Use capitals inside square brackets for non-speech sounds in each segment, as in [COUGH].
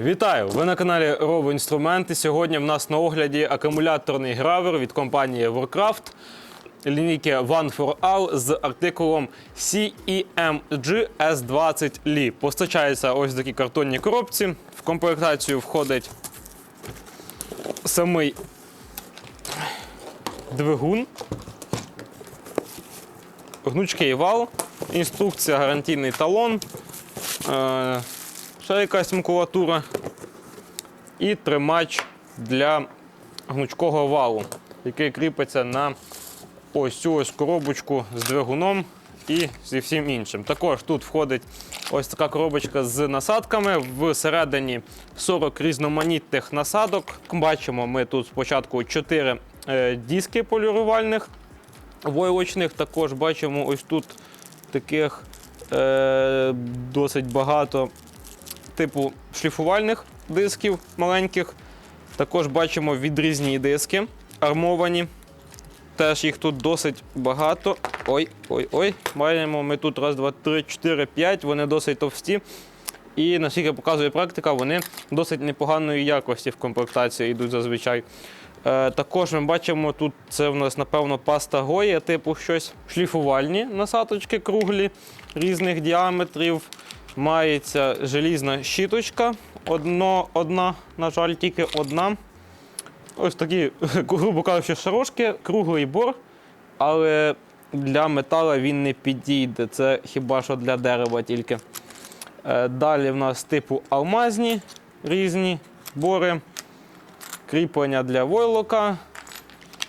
Вітаю! Ви на каналі Інструменти. Сьогодні в нас на огляді акумуляторний гравер від компанії Warcraft лінійки One for All з артикулом CEMG S20 Li. Постачається ось в такій картонній коробці. В комплектацію входить самий двигун, гнучкий вал, інструкція, гарантійний талон. Ще якась макулатура і тримач для гнучкого валу, який кріпиться на ось цю ось коробочку з двигуном і зі всім іншим. Також тут входить ось така коробочка з насадками. Всередині 40 різноманітних насадок. Бачимо, ми тут спочатку 4 е, диски полірувальних войлочних. Також бачимо ось тут таких е, досить багато типу шліфувальних дисків маленьких. Також бачимо відрізні диски армовані. Теж їх тут досить багато. Ой, ой, ой. Маємо ми тут раз, два, три, чотири, п'ять. Вони досить товсті. І наскільки показує практика, вони досить непоганої якості в комплектації йдуть зазвичай. Е, також ми бачимо, тут це в нас, напевно, паста Гоя, типу щось шліфувальні насадочки круглі різних діаметрів. Мається желізна щіточка. Одно, одна, на жаль, тільки одна. Ось такі, [LAUGHS] грубо кажучи, шарошки, круглий бор, але для металу він не підійде. Це хіба що для дерева тільки. Е, Далі в нас типу алмазні різні бори, кріплення для войлока,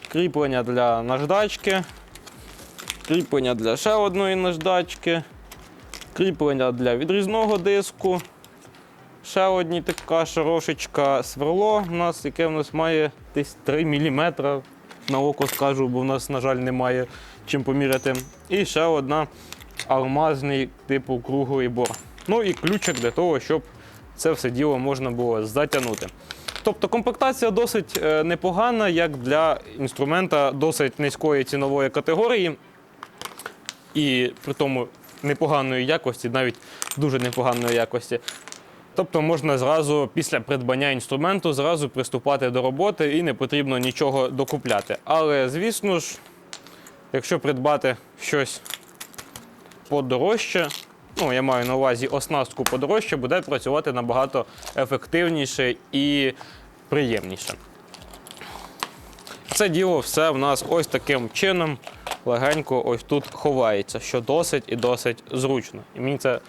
кріплення для наждачки, кріплення для ще одної наждачки, кріплення для відрізного диску. Ще одні така шарошечка сверло у нас, яке в нас має десь 3 мм. На око скажу, бо в нас, на жаль, немає чим поміряти. І ще одна алмазний типу круглий бор. Ну і ключик для того, щоб це все діло можна було затягнути. Тобто комплектація досить е, непогана, як для інструмента досить низької цінової категорії. І при тому непоганої якості, навіть дуже непоганої якості. Тобто можна зразу після придбання інструменту зразу приступати до роботи і не потрібно нічого докупляти. Але, звісно ж, якщо придбати щось подорожче, ну я маю на увазі оснастку подорожче, буде працювати набагато ефективніше і приємніше. Це діло все в нас ось таким чином легенько ось тут ховається, що досить і досить зручно. І мені це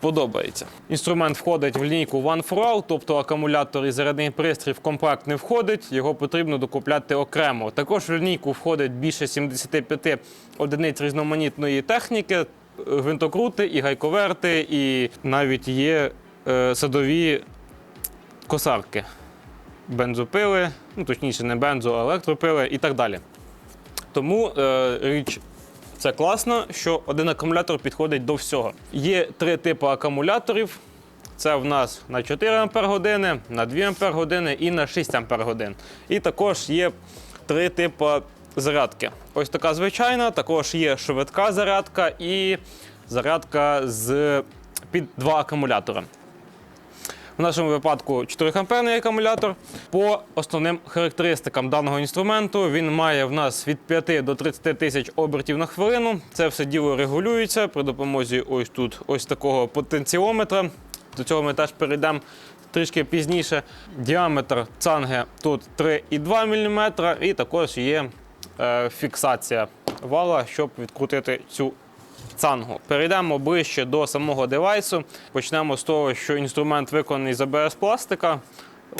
подобається. Інструмент входить в лінійку One тобто акумулятор і зарядний пристрій в комплект не входить, його потрібно докупляти окремо. Також в лінійку входить більше 75 одиниць різноманітної техніки, гвинтокрути і гайковерти, і навіть є е, садові косарки, бензопили, ну точніше, не бензо, а електропили і так далі. Тому е, річ це класно, що один акумулятор підходить до всього. Є три типи акумуляторів. Це в нас на 4 Ампер години, на 2 Ампер години і на 6 Ампер годин. І також є три типи зарядки. Ось така звичайна, також є швидка зарядка і зарядка з під два акумулятори. В нашому випадку 4 амперний акумулятор. По основним характеристикам даного інструменту він має в нас від 5 до 30 тисяч обертів на хвилину. Це все діло регулюється при допомозі ось тут ось такого потенціометра. До цього ми теж перейдемо трішки пізніше. Діаметр цанги тут 3,2 мм, і також є е, фіксація вала, щоб відкрутити цю цангу. Перейдемо ближче до самого девайсу. Почнемо з того, що інструмент виконаний з АБС пластика.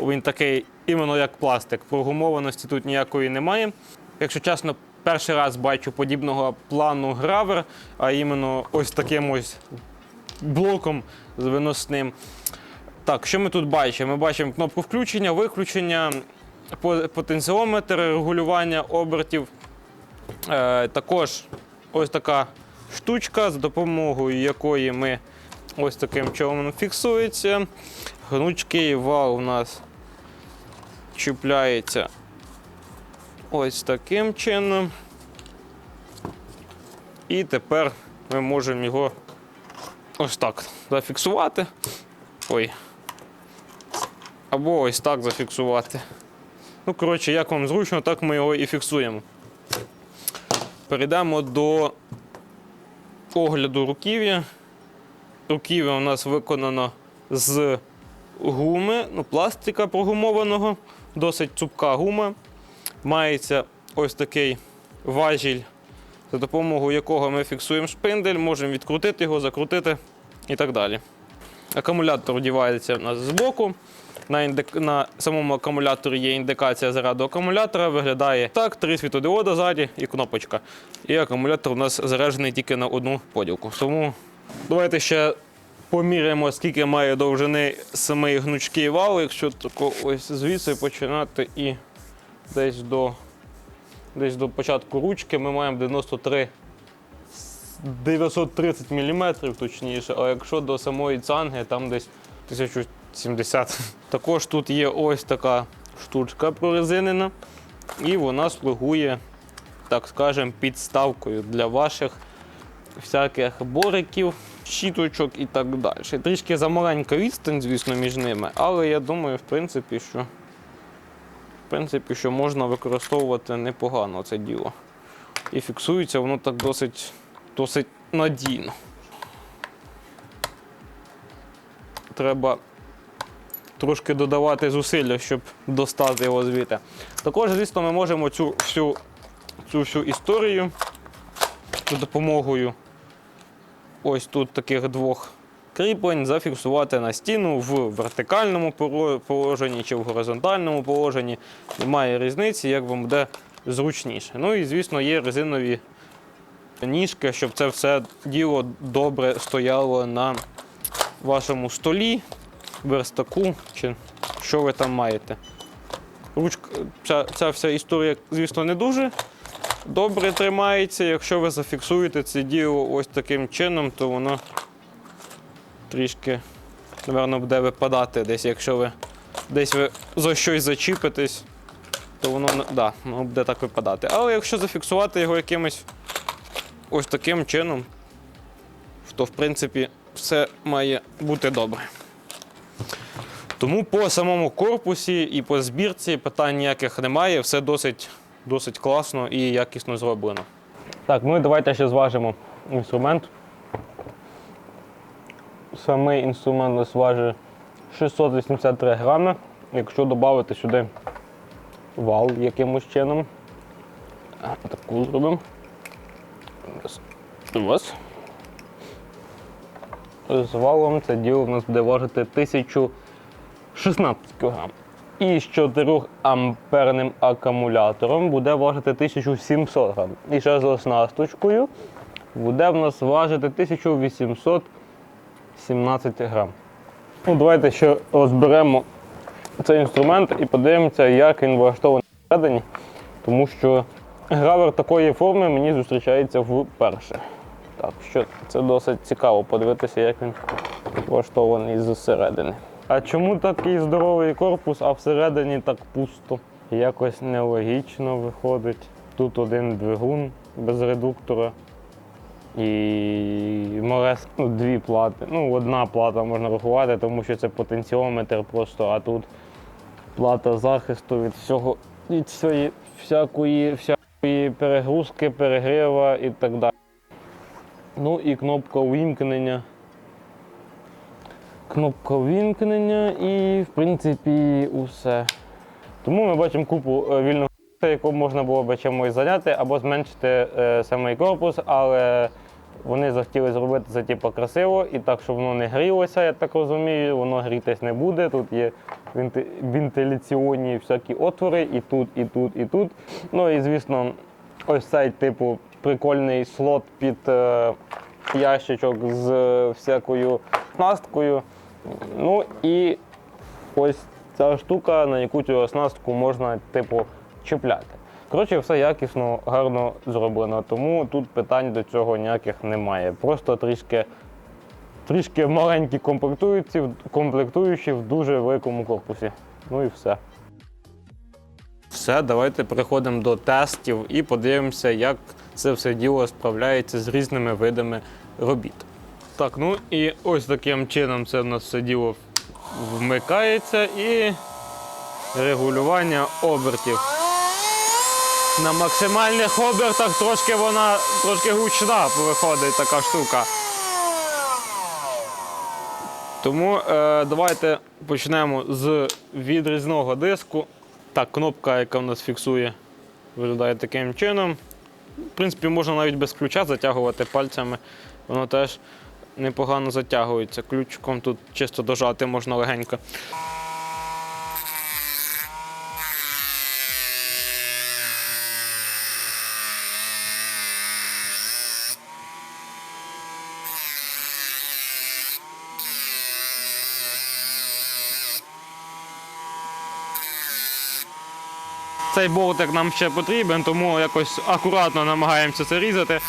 Він такий іменно як пластик. Прогумованості тут ніякої немає. Якщо чесно, перший раз бачу подібного плану гравер, а іменно ось таким ось блоком виносним. Так, що ми тут бачимо? Ми бачимо кнопку включення, виключення, потенціометр, регулювання обертів. Е, також ось така штучка, за допомогою якої ми ось таким чином фіксується. Гнучкий вал у нас чіпляється ось таким чином. І тепер ми можемо його ось так зафіксувати. Ой. або ось так зафіксувати. Ну, коротше, як вам зручно, так ми його і фіксуємо. Перейдемо до огляду руків'я. Руків'я у нас виконано з гуми, ну, пластика прогумованого, досить цупка гума. Мається ось такий важіль, за допомогою якого ми фіксуємо шпиндель, можемо відкрутити його, закрутити і так далі. Акумулятор одівається в нас збоку. На, індик... на самому акумуляторі є індикація заряду акумулятора. Виглядає так: три світодіода ззаді і кнопочка. І акумулятор у нас заряджений тільки на одну поділку. Тому давайте ще поміряємо, скільки має довжини самий гнучкий вал. Якщо тако ось звідси починати і десь до, десь до початку ручки ми маємо 93 930 мм точніше, а якщо до самої цанги, там десь 1070. [LAUGHS] Також тут є ось така штучка прорезинена, і вона слугує, так скажемо, підставкою для ваших всяких бориків, щіточок і так далі. Трішки замаленька відстань, звісно, між ними, але я думаю, в принципі, що, в принципі, що можна використовувати непогано це діло. І фіксується воно так досить, досить надійно. Треба трошки додавати зусилля, щоб достати його звідти. Також, звісно, ми можемо цю всю, цю всю історію за допомогою ось тут таких двох кріплень зафіксувати на стіну в вертикальному положенні чи в горизонтальному положенні. Немає різниці, як вам буде зручніше. Ну і, звісно, є резинові ніжки, щоб це все діло добре стояло на вашому столі, верстаку, чи що ви там маєте. Ручка, ця, ця вся історія, звісно, не дуже добре тримається. Якщо ви зафіксуєте це діло ось таким чином, то воно трішки, напевно, буде випадати десь, якщо ви десь ви за щось зачіпитесь, то воно, да, воно буде так випадати. Але якщо зафіксувати його якимось ось таким чином, то в принципі все має бути добре. Тому по самому корпусі і по збірці питань ніяких немає, все досить, досить класно і якісно зроблено. Так, ну і давайте ще зважимо інструмент. Самий інструмент у нас важить 683 грами. Якщо додати сюди вал якимось чином, таку зробимо. Раз. З валом це діло в нас буде важити 1016 кг. І з 4 амперним акумулятором буде важити 1700 г. І ще з оснасточкою буде в нас важити 1817 грам. Ну, давайте ще розберемо цей інструмент і подивимося, як він влаштований всередині, тому що гравер такої форми мені зустрічається вперше. Так що це досить цікаво подивитися, як він влаштований зсередини. А чому такий здоровий корпус, а всередині так пусто? Якось нелогічно виходить. Тут один двигун без редуктора і малес, ну, дві плати. Ну, одна плата можна рахувати, тому що це потенціометр просто, а тут плата захисту від всього, від всієї, всякої, всякої перегрузки, перегріва і так далі. Ну і кнопка увімкнення. Кнопка увімкнення і, в принципі, усе. Тому ми бачимо купу е, вільного яку можна було би чимось зайняти або зменшити е, самий корпус, але вони захотіли зробити це типу, красиво і так, щоб воно не грілося, я так розумію, воно грітись не буде. Тут є вентиляційні всякі отвори і тут, і тут, і тут. Ну і звісно, ось цей типу прикольний слот під е, ящичок з е, всякою насткою. Ну і ось ця штука, на яку цю оснастку можна типу чіпляти. Коротше, все якісно, гарно зроблено, тому тут питань до цього ніяких немає. Просто трішки, трішки маленькі комплектуючі, комплектуючі в дуже великому корпусі. Ну і все. Все, давайте переходимо до тестів і подивимося, як це все діло справляється з різними видами робіт. Так, ну і ось таким чином це в нас все діло вмикається і регулювання обертів. На максимальних обертах трошки вона трошки гучна виходить така штука. Тому е, давайте почнемо з відрізного диску. Так, кнопка, яка в нас фіксує, виглядає таким чином. В принципі, можна навіть без ключа затягувати пальцями. Воно теж непогано затягується. Ключиком тут чисто дожати можна легенько. Цей болтик нам ще потрібен, тому якось акуратно намагаємося це різати.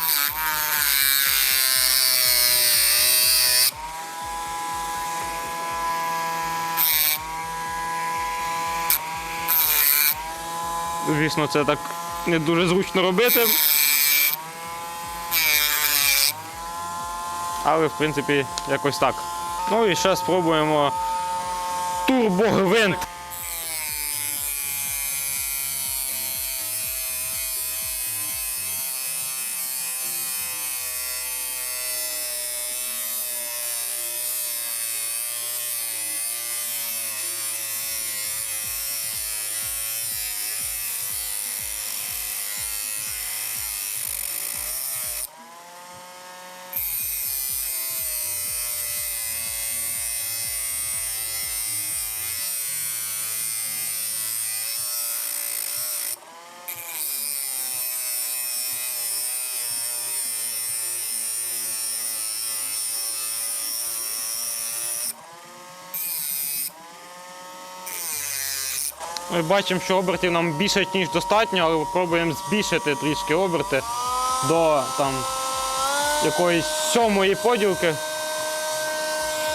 Звісно, це так не дуже зручно робити. Але, в принципі, якось так. Ну і ще спробуємо турбогвинт. Ми бачимо, що обертів нам більше, ніж достатньо, але спробуємо збільшити трішки оберти до там, якоїсь сьомої поділки.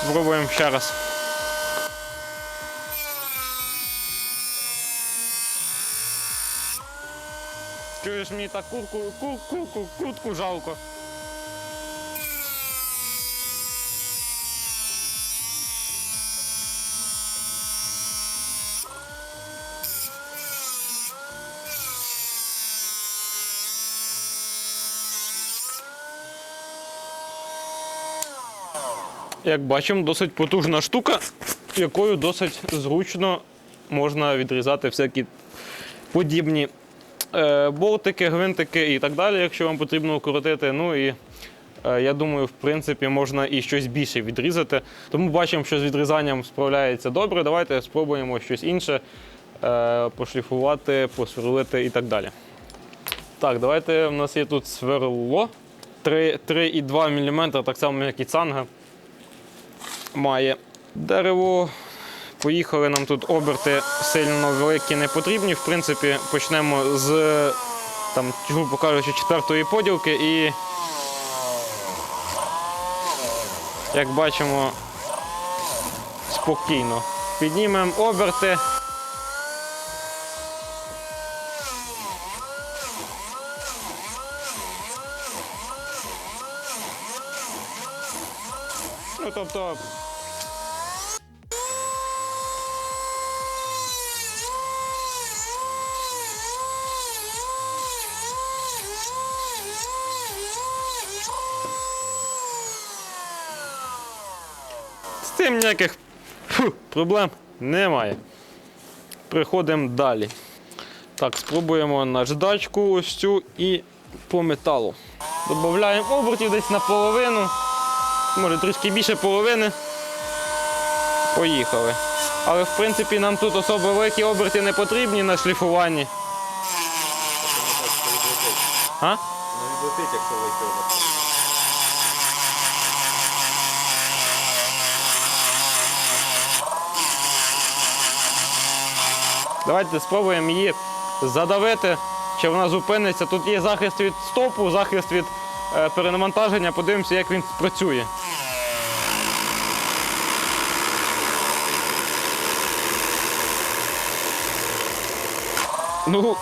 Спробуємо ще раз. Чуєш, мені так курку, кур, курку, куртку жалко. Як бачимо, досить потужна штука, якою досить зручно можна відрізати всякі подібні е, болтики, гвинтики і так далі, якщо вам потрібно укоротити. Ну і е, я думаю, в принципі, можна і щось більше відрізати. Тому бачимо, що з відрізанням справляється добре. Давайте спробуємо щось інше е, пошліфувати, посверлити і так далі. Так, давайте. У нас є тут сверло 3,2 мм, так само, як і цанга має дерево. Поїхали нам тут оберти сильно великі не потрібні. В принципі, почнемо з там, грубо кажучи, четвертої поділки і як бачимо, спокійно. Піднімемо оберти. Ну, тобто, цим ніяких фу, проблем немає. Приходимо далі. Так, спробуємо наждачку ось цю і по металу. Додаємо обертів десь наполовину, може трішки більше половини. Поїхали. Але в принципі нам тут особо великі оберти не потрібні на шліфуванні. А? Не відлетить, якщо вийти. Давайте спробуємо її задавити, чи вона зупиниться. Тут є захист від стопу, захист від е, перенавантаження. Подивимося, як він спрацює. Ну,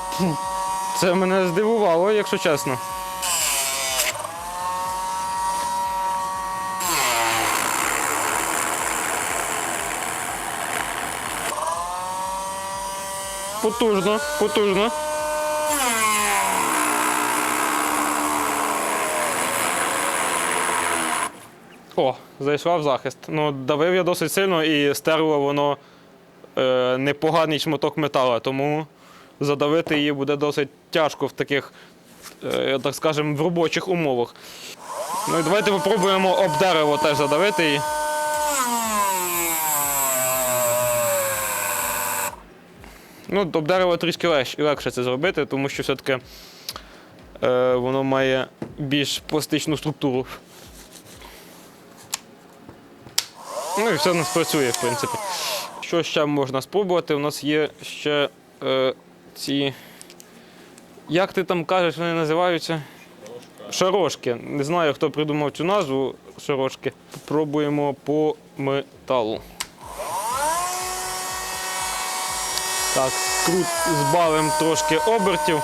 це мене здивувало, якщо чесно. Потужно, потужно. О, зайшла в захист. Ну, давив я досить сильно і стерло воно е, непоганий шматок металу, тому задавити її буде досить тяжко в таких, е, так скажемо, в робочих умовах. Ну і давайте попробуємо об дерево теж задавити її. Ну, об дерево трішки легше, це зробити, тому що все-таки е, воно має більш пластичну структуру. Ну і все у нас працює, в принципі. Що ще можна спробувати? У нас є ще е, ці. Як ти там кажеш, вони називаються? Шарошки. Не знаю, хто придумав цю назву шарошки. Попробуємо по металу. Так, Крут збавимо трошки обертів.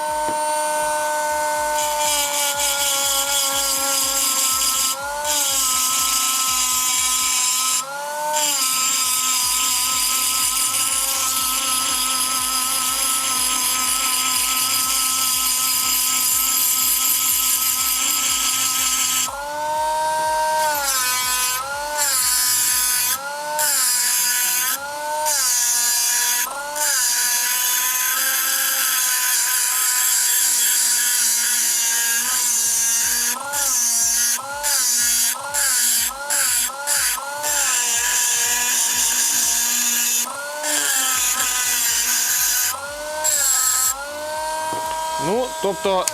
Ну, тобто.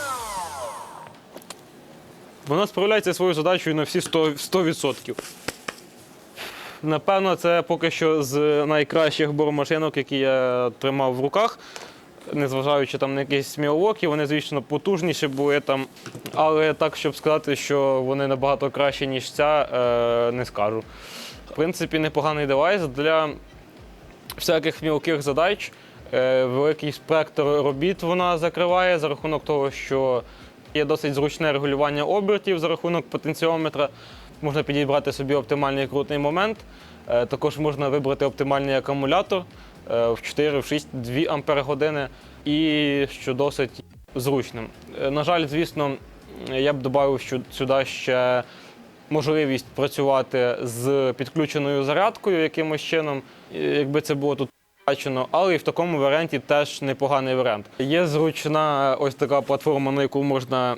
Вона справляється своєю задачею на всі 100%. 100%. Напевно, це поки що з найкращих бормашинок, які я тримав в руках. Незважаючи там на якісь смілоки, вони, звісно, потужніші були там. Але так, щоб сказати, що вони набагато кращі, ніж ця, е, не скажу. В принципі, непоганий девайс для всяких мілких задач. Е, Великий спектр робіт вона закриває за рахунок того, що є досить зручне регулювання обертів за рахунок потенціометра. Можна підібрати собі оптимальний крутний момент. Е, Також можна вибрати оптимальний акумулятор е, в 4-6-2 ампер години і що досить зручним. На жаль, звісно, я б додав сюди ще можливість працювати з підключеною зарядкою якимось чином, якби це було тут але і в такому варіанті теж непоганий варіант. Є зручна ось така платформа, на яку можна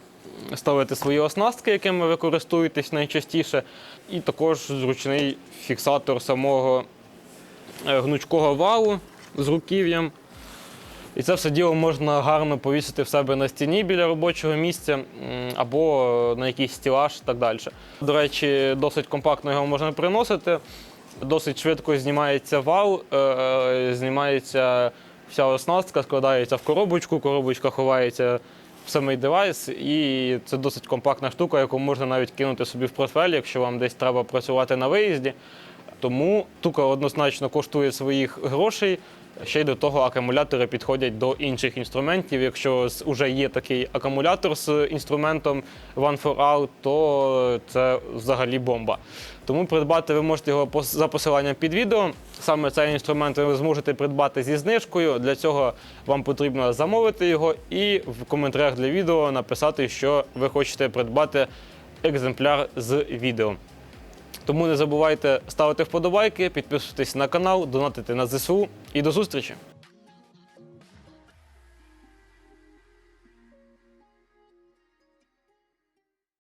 ставити свої оснастки, якими ви користуєтесь найчастіше, і також зручний фіксатор самого е, гнучкого валу з руків'ям. І це все діло можна гарно повісити в себе на стіні біля робочого місця або на якийсь стілаж і так далі. До речі, досить компактно його можна приносити. Досить швидко знімається вал, е, знімається вся оснастка, складається в коробочку, коробочка ховається в самий девайс, і це досить компактна штука, яку можна навіть кинути собі в портфель, якщо вам десь треба працювати на виїзді. Тому штука однозначно коштує своїх грошей. Ще й до того акумулятори підходять до інших інструментів. Якщо вже є такий акумулятор з інструментом One for All, то це взагалі бомба. Тому придбати ви можете його за посиланням під відео. Саме цей інструмент ви зможете придбати зі знижкою. Для цього вам потрібно замовити його і в коментарях для відео написати, що ви хочете придбати екземпляр з відео. Тому не забувайте ставити вподобайки, підписуватись на канал, донатити на ЗСУ і до зустрічі!